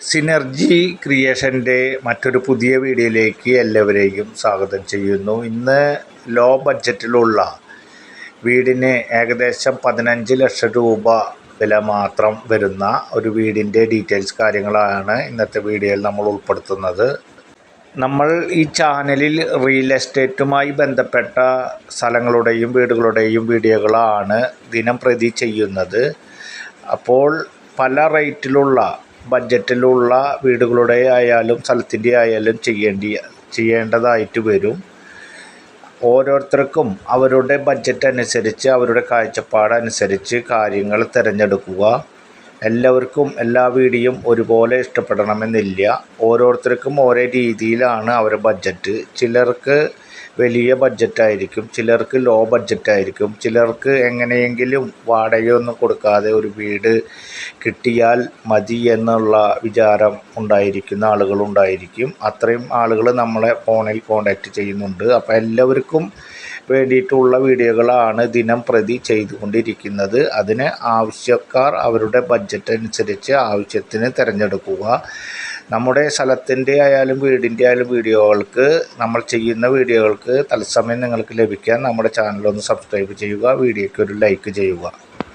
Synergy ക്രിയേഷന്റെ മറ്റൊരു പുതിയ വീഡിയോയിലേക്ക് എല്ലാവരെയും സ്വാഗതം ചെയ്യുന്നു. ഇന്ന് ലോ ബഡ്ജറ്റിലുള്ള വീടിന് ഏകദേശം പതിനഞ്ച് ലക്ഷം രൂപ വില മാത്രം വരുന്ന ഒരു വീടിന്റെ ഡീറ്റെയിൽസ് കാര്യങ്ങളാണ് ഇന്നത്തെ വീഡിയോയിൽ നമ്മൾ ഉൾപ്പെടുത്തുന്നത്. നമ്മൾ ഈ ചാനലിൽ റിയൽ എസ്റ്റേറ്റുമായി ബന്ധപ്പെട്ട സ്ഥലങ്ങളുടെയും വീടുകളുടെയും വീഡിയോകളാണ് ദിനം പ്രതി ചെയ്യുന്നത്. അപ്പോൾ പല റേറ്റിലുള്ള ബഡ്ജറ്റിലുള്ള വീടുകളുടെ ആയാലും സ്ഥലത്തിന്റെ ആയാലും ചെയ്യേണ്ടി ചെയ്യേണ്ടതായിട്ട് വരും. ഓരോരുത്തർക്കും അവരുടെ ബഡ്ജറ്റ് അനുസരിച്ച് അവരുടെ കാഴ്ചപ്പാടനുസരിച്ച് കാര്യങ്ങൾ തിരഞ്ഞെടുക്കുക. എല്ലാവർക്കും എല്ലാ വീടിയും ഒരുപോലെ ഇഷ്ടപ്പെടണമെന്നില്ല. ഓരോരുത്തർക്കും ഓരോ രീതിയിലാണ് അവരുടെ ബഡ്ജറ്റ്. ചിലർക്ക് വലിയ ബഡ്ജറ്റായിരിക്കും ചിലർക്ക് ലോ ബഡ്ജറ്റായിരിക്കും ചിലർക്ക് എങ്ങനെയെങ്കിലും വാടകയൊന്നും കൊടുക്കാതെ ഒരു വീട് കിട്ടിയാൽ മതി എന്നുള്ള വിചാരം ഉണ്ടായിരിക്കുന്ന ആളുകളുണ്ടായിരിക്കും അത്രയും ആളുകൾ നമ്മളെ ഫോണിൽ കോണ്ടാക്റ്റ് ചെയ്യുന്നുണ്ട്. അപ്പോൾ എല്ലാവർക്കും വേണ്ടിയിട്ടുള്ള വീഡിയോകളാണ് ദിനം പ്രതി ചെയ്തുകൊണ്ടിരിക്കുന്നത്. അതിന് ആവശ്യക്കാർ അവരുടെ ബഡ്ജറ്റ് അനുസരിച്ച് ആവശ്യത്തിന് തിരഞ്ഞെടുക്കുക. നമ്മുടെ സ്ഥലത്തിന്റെ ആയാലും വീടിന്റെ ആയാലും വീഡിയോകൾക്ക് നമ്മൾ ചെയ്യുന്ന വീഡിയോകൾക്ക് തത്സമയം നിങ്ങൾക്ക് ലഭിക്കാൻ നമ്മുടെ ചാനൽ ഒന്ന് സബ്സ്ക്രൈബ് ചെയ്യുക വീഡിയോയ്ക്ക് ഒരു ലൈക്ക് ചെയ്യുക.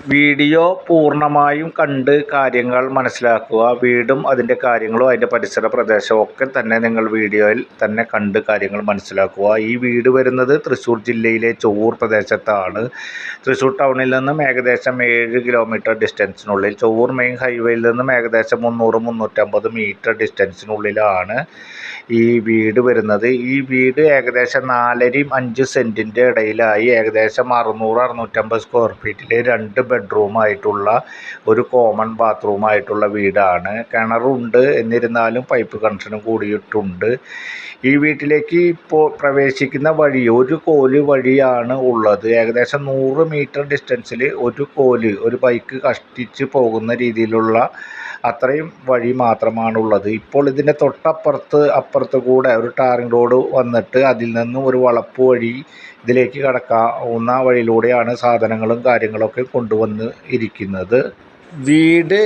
വീഡിയോ പൂർണമായും കണ്ട് കാര്യങ്ങൾ മനസ്സിലാക്കുക. വീടും അതിന്റെ കാര്യങ്ങളും അതിന്റെ പരിസര പ്രദേശവും ഒക്കെ തന്നെ നിങ്ങൾ വീഡിയോയിൽ തന്നെ കണ്ട് കാര്യങ്ങൾ മനസ്സിലാക്കുക. ഈ വീട് വരുന്നത് തൃശ്ശൂർ ജില്ലയിലെ ചൊവ്വൂർ പ്രദേശത്താണ്. തൃശ്ശൂർ ടൗണിൽ നിന്നും ഏകദേശം ഏഴ് കിലോമീറ്റർ ഡിസ്റ്റൻസിനുള്ളിൽ. ചൊവ്വൂർ മെയിൻ ഹൈവേയിൽ നിന്നും ഏകദേശം മുന്നൂറ് മുന്നൂറ്റമ്പത് മീറ്റർ ഡിസ്റ്റൻസിനുള്ളിലാണ് ഈ വീട് വരുന്നത്. ഈ വീട് ഏകദേശം നാലരയും അഞ്ച് സെന്റിന്റെ ഇടയിലായി. ഏകദേശം അറുന്നൂറ് അറുന്നൂറ്റമ്പത് സ്ക്വയർ ഫീറ്റിൽ രണ്ട് ബെഡ്റൂമായിട്ടുള്ള ഒരു കോമൺ ബാത്റൂമായിട്ടുള്ള വീടാണ്. കിണറുണ്ട് എന്നിരുന്നാലും പൈപ്പ് കണക്ഷനും കൂടിയിട്ടുണ്ട്. ഈ വീട്ടിലേക്ക് ഇപ്പോൾ പ്രവേശിക്കുന്ന വഴി ഒരു കോൽ വഴിയാണ് ഉള്ളത്. ഏകദേശം നൂറ് മീറ്റർ ഡിസ്റ്റൻസിൽ ഒരു കോൽ ഒരു ബൈക്ക് കഷ്ടിച്ച് പോകുന്ന രീതിയിലുള്ള അത്രയും വഴി മാത്രമാണുള്ളത്. ഇപ്പോൾ ഇതിന്റെ തൊട്ടപ്പുറത്ത് അപ്പുറത്ത് കൂടെ ഒരു ടാറിങ് റോഡ് വന്നിട്ട് അതിൽ നിന്നും ഒരു വളപ്പ് വഴി ഇതിലേക്ക് കടക്കാവുന്ന വഴിയിലൂടെയാണ് സാധനങ്ങളും കാര്യങ്ങളൊക്കെ കൊണ്ടുവന്ന് ഇരിക്കുന്നത് വീട്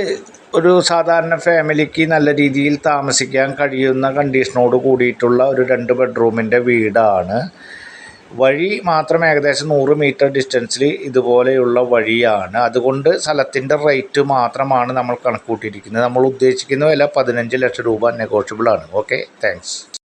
ഒരു സാധാരണ ഫാമിലിക്ക് നല്ല രീതിയിൽ താമസിക്കാൻ കഴിയുന്ന കണ്ടീഷനോട് കൂടിയിട്ടുള്ള ഒരു രണ്ട് ബെഡ്റൂമിന്റെ വീടാണ്. വഴി മാത്രം ഏകദേശം നൂറ് മീറ്റർ ഡിസ്റ്റൻസിൽ ഇതുപോലെയുള്ള വഴിയാണ്. അതുകൊണ്ട് സ്ഥലത്തിന്റെ റേറ്റ് മാത്രമാണ് നമ്മൾ കണക്കൂട്ടിയിരിക്കുന്നത് നമ്മൾ ഉദ്ദേശിക്കുന്ന വില പതിനഞ്ച് ലക്ഷം രൂപ നെഗോഷ്യബിൾ ആണ്. Okay thanks